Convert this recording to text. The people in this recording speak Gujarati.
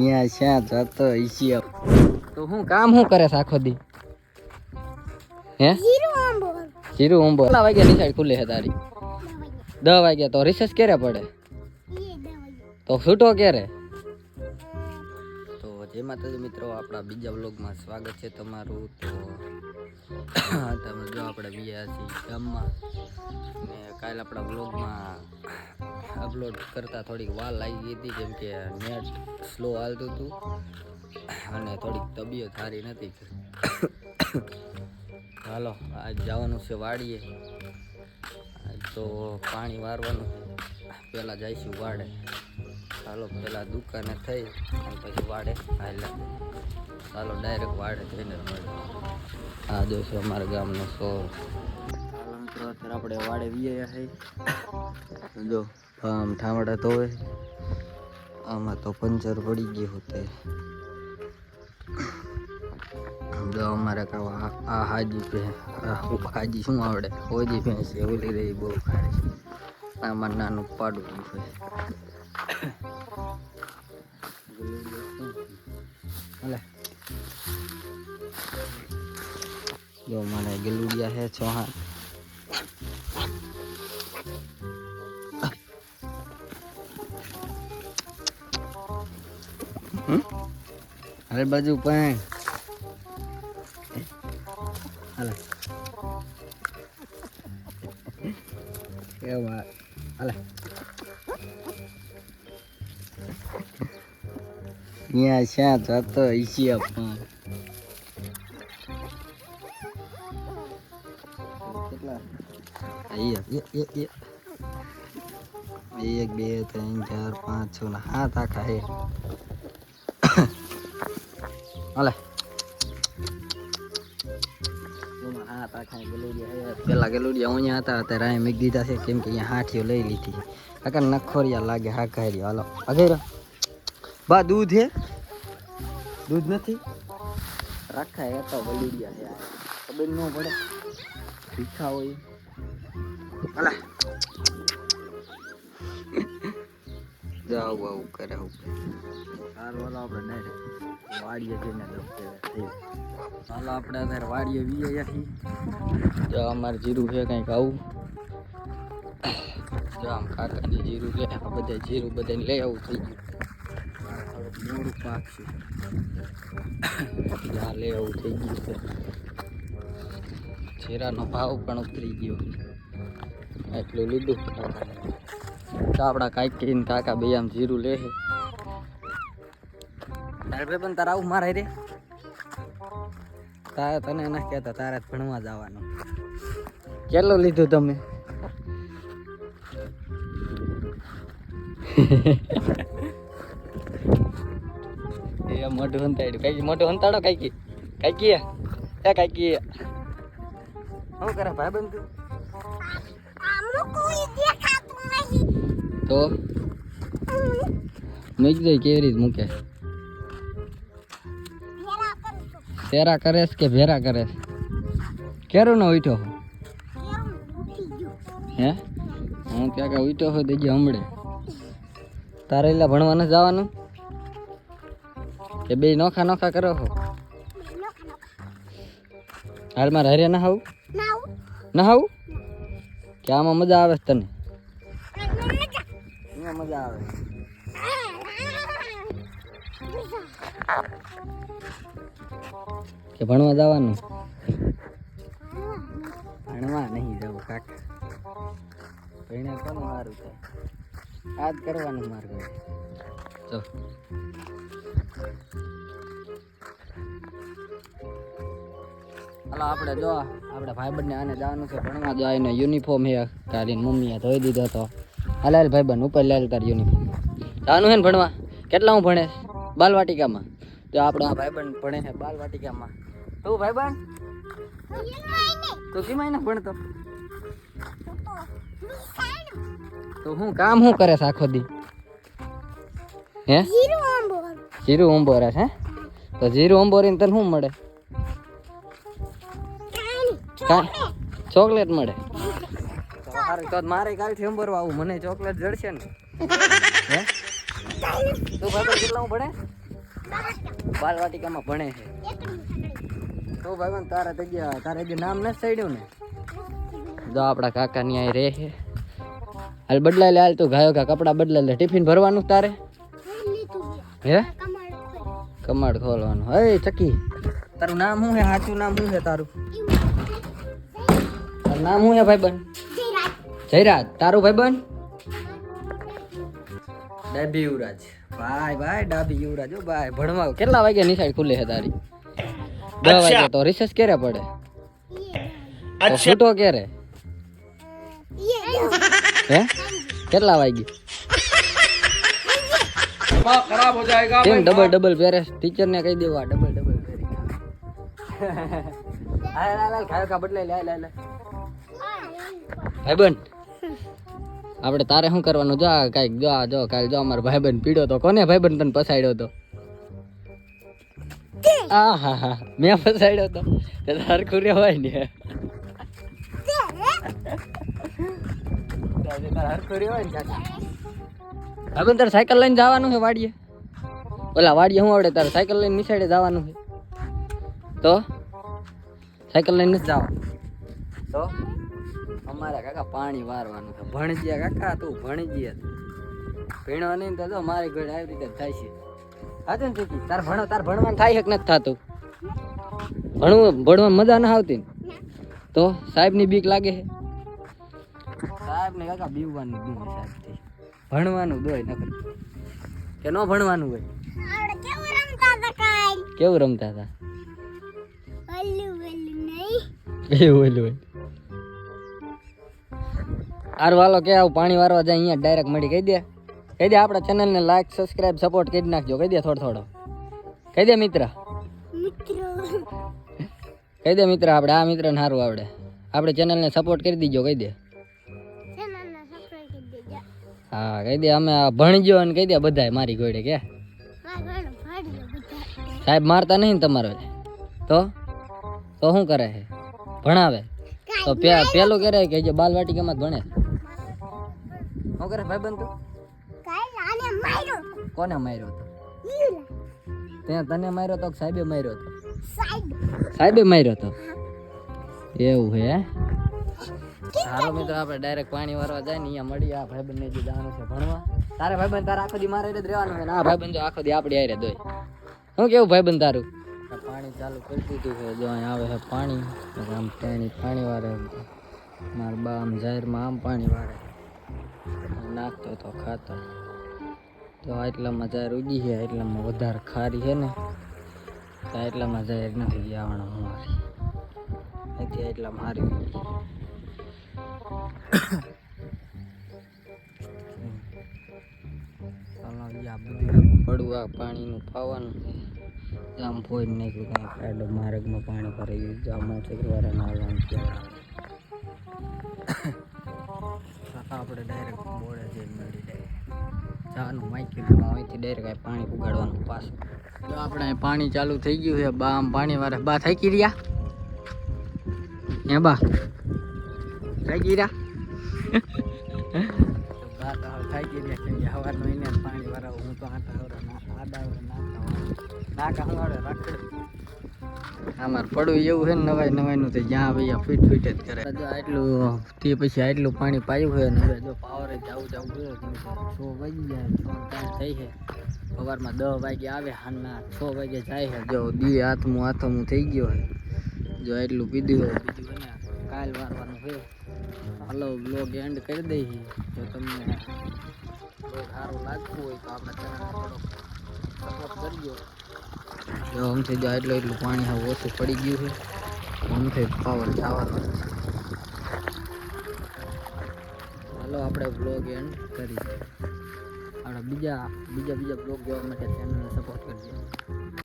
અહીંયા શ્યાં જતો હશે. તો હું કામ શું કરે છે આખો દી? હે? જીરું ઉંબો કેટલા વાગ્યા નિશાળ ખુલે છે તારી? દસ વાગ્યા તો રિસર્ચ ક્યારે પડે? તો છૂટો ક્યારે? તો જય માતાજી મિત્રો આપણા બીજા વ્લોગમાં સ્વાગત છે તમારું. તો તમે જો આપણે બીજા છીએ ગામમાં. ને કાલે આપણા બ્લોગમાં અપલોડ કરતાં થોડીક વાર લાગી ગઈ હતી કેમ કે નેટ સ્લો હાલતું હતું. અને થોડીક તબિયત સારી નથી હાલો, આજ જવાનું છે વાડીએ. આજ તો પાણી વારવાનું. પહેલાં જઈશું વાડે. ચાલો પહેલાં દુકાને થઈ, અને પછી વાડે હાલ્યા. ચાલો ડાયરેક્ટ વાડે જઈને આ દિવસે અમારા ગામનો સો મિત્રો, અત્યારે આપણે વાડે વિયા છે જો, આમ ઠામડા તો આમાં તો પંચર પડી ગયું હોતે. જો, અમારે કાવા આ હાજી પે હાજી શું આવડે? હોજી ભેંસ છે, ઓલી રહી બહુ ખારી. આમાં નાનું પાડું છે હાલે. ગલુડિયા હે છ હમ? અરે બાજુ પણ હાલે કેવા હાલે અહીંયા શ્યાં જતો હશે પણ અહીંયા એક એ એ એક બે ત્રણ ચાર પાંચ છ ને સાત આખા હે હાલે પેલા ગલુડિયા અહીંયા હતા અત્યારે અહીં મેં દીધા છે કેમ કે અહીંયા હાથીઓ લઈ લીધી કાકા નખોરિયા લાગે હા કહી હાલો બા દૂધ હે દૂધ નથી રાખાય એ ગલુડિયા છે. ખબર ન પડે ભીખા હોય હાલા જાવ આવું કરે સારું હાલો આપણે વાડીએ જઈને હાલો આપણે અત્યારે વાડીએ વીએ છીએ જો અમારે જીરું છે કંઈક આવું જો આમ કાકાની જીરું લે આ બધા જીરું બધાને લઈ આવું થઈ ગયું મોડું પાક છે જ્યાં લઈ આવું થઈ ગયું છે જીરાનો ભાવ પણ ઉતરી ગયો એટલું લીધું તો આપણા કાકી કાકા બે આમ જીરું લે તારે પણ તારા આવું મારે રે. તારે તને ના કહેતા, તારે ભણવા જવાનું. કેટલું લીધું તમે? એ મોઢું હંતાડ્યું. કઈ મોટું હંતાડો કઈ કી કઈ કી એ કઈ શું કરે ભાઈ બંધ તો? મૂકી દઈ કેવી રીતે મૂકે? તેરા કરેશ કે ભેરા કરેશ કેરું ન ઉઠ્યો હો હે? હું ક્યાં કાંઈ ઉઠ્યો હોય દેજે હમણે. તારે એટલે ભણવા નથી જવાનું? કે બે નોખા નોખા કરો હો? હાલમાં હરે ના આવું ના આવું. કે આમાં મજા આવે તને? અહીંયા મજા આવે કે ભણવા જવાનું? ભણવા નહીં જવું કાકા. ભણે કોનું સારું છે આ જ કરવાનું મારે જો. હાલો આપણે જો આપણે ભાઈબંધને આને જવાનું છે. ભણવા જો એને યુનિફોર્મ હે કાઢીને મમ્મીએ ધોઈ દીધો હતો. હાલ હાલ ભાઈબંધ ઉપર લેલ તાર યુનિફોર્મ જવાનું હે ને ભણવા? કેટલા હું ભણે? બાલવાટિકામાં. જો આપણો આ ભાઈબંધ ભણે છે બાલવાટિકામાં. તું ભાઈબંધ? તું કેમ ભણતો? તો હું કામ શું કરે છે આખો દી? હે? જીરું ઉંબોરે હે? તો જીરું ઉંબોરીને તને શું મળે? ચોકલેટ મળે. તો મારે કાલથી ઉંબરવા આવું. મને ચોકલેટ જડશે ને. હે? તું ભાઈ કેટલા હું ભણે? બાલવાટિકામાં ભણે છે. તો ભાઈ તારા જગ્યા ગયા તારે જે નામ નથી સડ્યું ને? જો આપણા કાકા ની અહીં રહે છે. હાલ બદલાઈ લે હાલ તું ગાયો કા કપડા બદલાઈ લે. ટિફિન ભરવાનું તારે? હે? કમાડ ખોલવાનું. હે ચકી. તારું નામ શું છે? સાચું નામ શું છે તારું? નામ હું હે ભાઈબંધ? જયરાજ. તારું ભાઈબંધ? ડાબી યુવરાજ. ભાઈ ભાઈ ડાબી યુવરાજ. ઓ ભાઈ ભણવા કેટલા વાગે નિશાળ ખુલે છે તારી? દસ વાગે તો રિસેસ ક્યારે પડે? તો છૂટો ક્યારે? હે? કેટલા વાગી ખરાબ હો જાયેગા ડબલ ડબલ પહેરે ટીચર ને કહી દેવા ડબલ ડબલ પહેરી હાલ હાલ ખાયો કા બદલાઈ લે લે લે ભાઈબંધ? આપણે તારે શું કરવાનું? જો આ કાંઈક જો આ જો કાલ જો અમારો ભાઈબંધ પીડ્યો તો કોને ભાઈબંધ તને પસાડ્યો તો? આ હા હા. મેં પસાડ્યો તો. સરખું રહેવાય ને. ભાઈબંધ તારે સાયકલ લઈને જવાનું છે વાડીએ? ઓલા વાડીએ શું આવડે? તારે સાયકલ લઈને નિશાળે જવાનું છે. તો? સાયકલ લઈને નથી જવાનું. તો? અમારે કાકા પાણી વારવાનું છે. ભણજીયા કાકા તું ભણજીયા. ભીણો નહીં તો મારી ઘરે આવી રીતે થાય છે. હાચે ને ચીકી તાર ભણો તાર ભણવાનું થાય કે નથી થતું? ભણવું ભણવામાં મજા ના આવતી? તો સાહેબની બીક લાગે છે? સાહેબને કાકા બીવવાની બીક છે સાહેબથી ભણવાનું દોય નકર. કે ન ભણવાનું હોય? કેવું રમતા હતા એવું ઓલું આર વાલો કે આવું પાણી વારવા જાય અહીંયા ડાયરેક્ટ મળી. કહી દે. કહી દે આપણા ચેનલને લાઈક સબસ્ક્રાઇબ સપોર્ટ કરી નાખજો. કહી દે થોડો થોડો. કહી દે મિત્ર. કહી દે મિત્ર આપણે આ મિત્રને સારું આવડે. આપણે ચેનલને સપોર્ટ કરી દીજો કહી દે. હા કહી દે અમે આ ભણજો અને કહી દે બધાય મારી ગોળે કે. સાહેબ મારતા નહીં ને તમારો. તો? તો શું કરે છે? ભણાવે. તો પેલું કરે કે જે બાલવાટિકામાં જ ભણે. શું કરે ભાઈ તું. કોને માર્યો હતો ત્યાં તને માર્યો તો કે સાહેબે માર્યો હતો સાહેબે. માર્યો હતો એવું હે? હાલો મિત્રો આપણે ડાયરેક્ટ પાણી વારવા જાય ને અહીંયા મળી આ ભાઈબંધ ને જે જવાનું છે ભણવા. તારે ભાઈબંધ તારે આખો દી મારે જ રહેવાનું છે આ ભાઈ બંધ આખો દી આપણી આરે દોય શું કેવું ભાઈબંધ તારું? પાણી ચાલુ કરી દીધું છે. જો અહીં આવે છે પાણી. આમ પાણી પાણી વારે. મારા બા આમ જાહેરમાં આમ પાણી વારે. નાખતો તો ખાતો. તો આટલામાં જાય ઉગી છે એટલામાં વધારે ખારી છે ને, તો એટલામાં જાય નથી આવવાનું મારી અહીંથી એટલામાં હારી પડવું, આ પાણીનું પાવાનું જામ ફોઈ નાખ્યું, કાંઈ કાઢો માર્ગમાં પાણી ભરાઈ ગયું. જામ મોટરવાળા નાવાનું આપણે ડાયરેક્ટ બોળે જઈને મળી જાય. જાનું માઇકી અહીંથી ડાયરેક્ટ પાણી ઉગાડવાનું પાસ તો આપણે પાણી ચાલુ થઈ ગયું છે, બા આમ પાણી વારે. બા થાકી રહ્યા? હે બા? થાકી રહ્યા? બા તો થાકી રહ્યા, કેમ કે એને પાણી વાળા હું તો આટા આવડે આડા આવડે નાખતા રખડે. આમાં પડવું એવું છે ને નવાઈ નવાઈનું તો જ્યાં ભાઈ ફીટ ફીટ જ કરે. જો આટલું, તે પછી આટલું પાણી પાયું હોય ને જો પાવરે જવું જવું જોઈએ છ. વાગી જાય છ ટાઈમ થઈ છે. સવારમાં દસ વાગે આવે, હાલના છ વાગે જાય છે. જો દી હાથમું હાથમું થઈ ગયો હોય જો એટલું પીધું હોય બીજું હોય કાલ વારવાનું હોય હાલો બ્લોગ એન્ડ કરી દઈએ. જો તમને સારું લાગતું હોય તો આપણે ચેનલને થોડોક સપોર્ટ કરજો. જો આમથી જાય એટલું એટલું પાણી હવે ઓછું પડી ગયું છે. આમથી પાવર જવાનો ચાલો આપણે બ્લોગ એન્ડ કરીએ. આપણે બીજા બીજા બીજા બ્લોગ જોવા માટે ચેનલને સપોર્ટ કરજો.